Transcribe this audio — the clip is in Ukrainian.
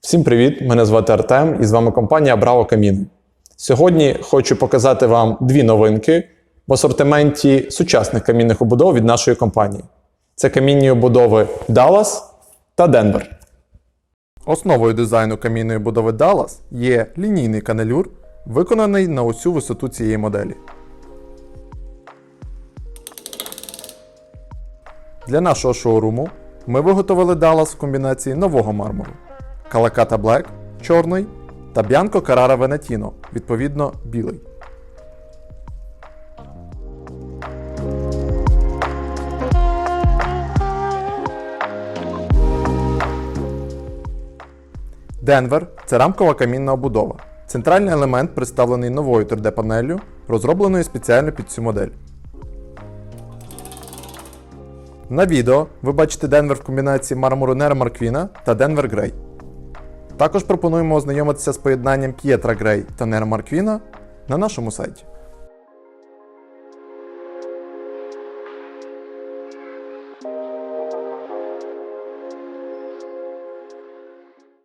Всім привіт! Мене звати Артем і з вами компанія Bravo Камін. Сьогодні хочу показати вам дві новинки в асортименті сучасних камінних обудов від нашої компанії. Це камінні обудови Dallas та Denver. Основою дизайну камінної будови Dallas є лінійний каналюр, виконаний на усю висоту цієї моделі. Для нашого шоуруму ми виготовили Dallas в комбінації нового мармуру Калаката Black чорний та Б'янко Карара Венетіно, відповідно білий. Денвер це рамкова камінна обудова. Центральний елемент представлений новою 3D-панеллю, розробленою спеціально під цю модель. На відео ви бачите Денвер в комбінації мармуру Нера Марквіна та Денвер Грей. Також пропонуємо ознайомитися з поєднанням П'єтра Грей та Нера Марквіна на нашому сайті.